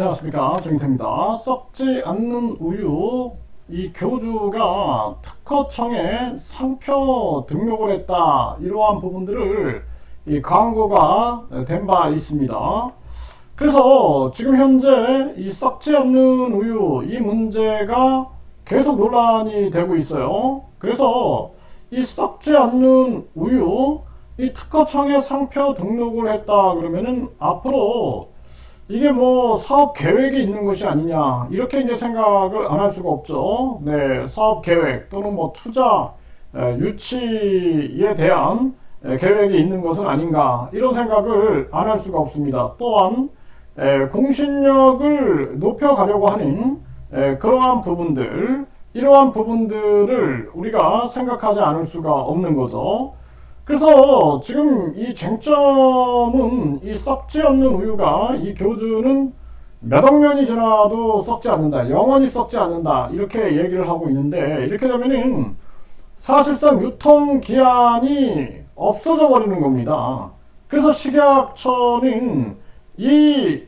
안녕하십니까 정인태입니다. 썩지 않는 우유 이 교주가 특허청에 상표 등록을 했다 이러한 부분들을 이 광고가 된 바 있습니다. 그래서 지금 현재 이 썩지 않는 우유 이 문제가 계속 논란이 되고 있어요. 그래서 이 썩지 않는 우유 이 특허청에 상표 등록을 했다 그러면은 앞으로 이게 뭐 사업 계획이 있는 것이 아니냐 이렇게 이제 생각을 안 할 수가 없죠. 네, 사업 계획 또는 뭐 투자 에, 유치에 대한 에, 계획이 있는 것은 아닌가 이런 생각을 안 할 수가 없습니다. 또한 에, 공신력을 높여가려고 하는 에, 그러한 부분들 이러한 부분들을 우리가 생각하지 않을 수가 없는 거죠. 그래서 지금 이 쟁점은 이 썩지 않는 우유가 이 교주는 몇 억 년이 지나도 썩지 않는다. 영원히 썩지 않는다. 이렇게 얘기를 하고 있는데 이렇게 되면은 사실상 유통 기한이 없어져 버리는 겁니다. 그래서 식약처는 이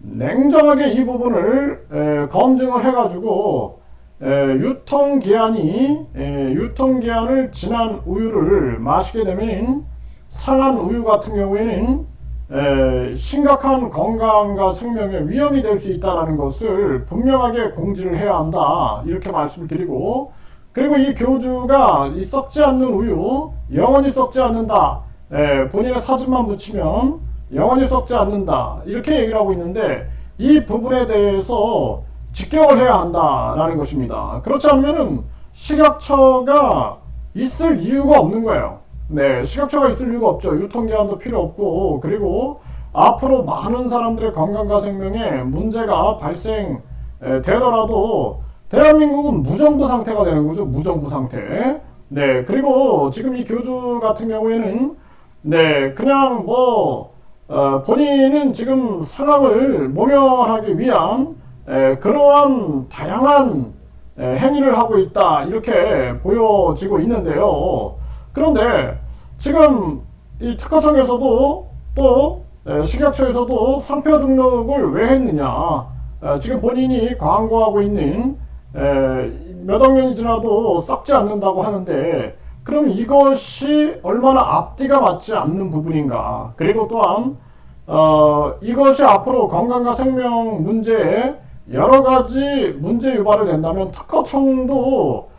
냉정하게 이 부분을 에, 검증을 해가지고 에, 유통기한이 에, 유통기한을 지난 우유를 마시게 되면 상한 우유 같은 경우에는 에, 심각한 건강과 생명에 위험이 될 수 있다는 것을 분명하게 공지를 해야 한다. 이렇게 말씀을 드리고 그리고 이 교주가 이 썩지 않는 우유 영원히 썩지 않는다. 에, 본인의 사진만 붙이면 영원히 썩지 않는다. 이렇게 얘기를 하고 있는데 이 부분에 대해서 직격을 해야 한다라는 것입니다. 그렇지 않으면은 식약처가 있을 이유가 없는 거예요. 네, 식약처가 있을 이유가 없죠. 유통기한도 필요 없고 그리고 앞으로 많은 사람들의 건강과 생명에 문제가 발생 에, 되더라도 대한민국은 무정부 상태가 되는 거죠. 무정부 상태. 네, 그리고 지금 이 교주 같은 경우에는 네, 그냥 뭐 어, 본인은 지금 상황을 모면하기 위한 에, 그러한 다양한 에, 행위를 하고 있다 이렇게 보여지고 있는데요. 그런데 지금 이 특허청에서도 또 에, 식약처에서도 상표 등록을 왜 했느냐? 에, 지금 본인이 광고하고 있는 에, 몇억 년이 지나도 썩지 않는다고 하는데 그럼 이것이 얼마나 앞뒤가 맞지 않는 부분인가? 그리고 또한 어, 이것이 앞으로 건강과 생명 문제에 여러 가지 문제 유발을 된다면 특허청도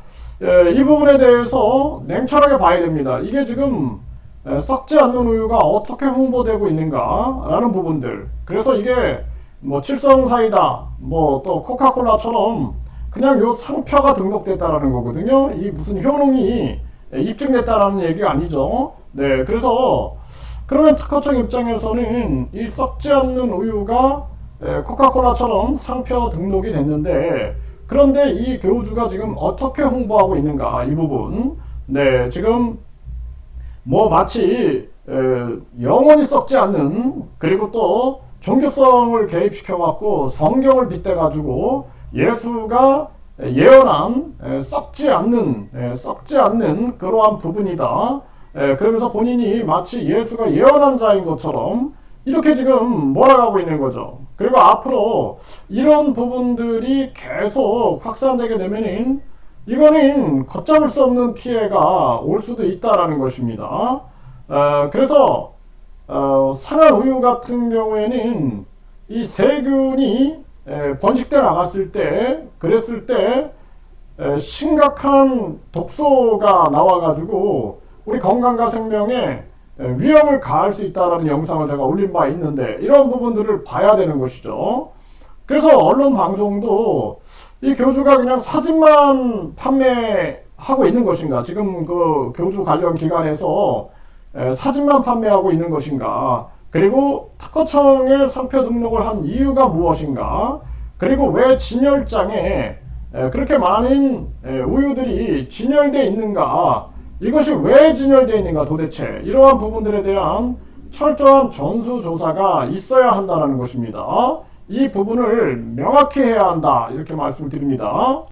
예, 이 부분에 대해서 냉철하게 봐야 됩니다. 이게 지금 예, 썩지 않는 우유가 어떻게 홍보되고 있는가라는 부분들. 그래서 이게 뭐 칠성 사이다, 뭐 또 코카콜라처럼 그냥 요 상표가 등록됐다라는 거거든요. 이 무슨 효능이 입증됐다라는 얘기가 아니죠. 네, 그래서 그러면 특허청 입장에서는 이 썩지 않는 우유가 에, 코카콜라처럼 상표 등록이 됐는데 그런데 이 교주가 지금 어떻게 홍보하고 있는가 이 부분 네 지금 뭐 마치 에, 영원히 썩지 않는 그리고 또 종교성을 개입시켜 갖고 성경을 빗대 가지고 예수가 예언한 에, 썩지 않는 에, 썩지 않는 그러한 부분이다. 에, 그러면서 본인이 마치 예수가 예언한 자인 것처럼 이렇게 지금 몰아가고 있는 거죠. 그리고 앞으로 이런 부분들이 계속 확산되게 되면은 이거는 걷잡을 수 없는 피해가 올 수도 있다라는 것입니다. 어, 그래서 어, 상한 우유 같은 경우에는 이 세균이 에, 번식돼 나갔을 때, 그랬을 때 에, 심각한 독소가 나와가지고 우리 건강과 생명에 에, 위험을 가할 수 있다는 영상을 제가 올린 바 있는데 이런 부분들을 봐야 되는 것이죠. 그래서 언론 방송도 이 교주가 그냥 사진만 판매하고 있는 것인가? 지금 그 교주 관련 기관에서 에, 사진만 판매하고 있는 것인가? 그리고 특허청에 상표 등록을 한 이유가 무엇인가? 그리고 왜 진열장에 에, 그렇게 많은 에, 우유들이 진열되어 있는가? 이것이 왜 진열되어 있는가 도대체 이러한 부분들에 대한 철저한 전수조사가 있어야 한다는 것입니다. 이 부분을 명확히 해야 한다 이렇게 말씀을 드립니다.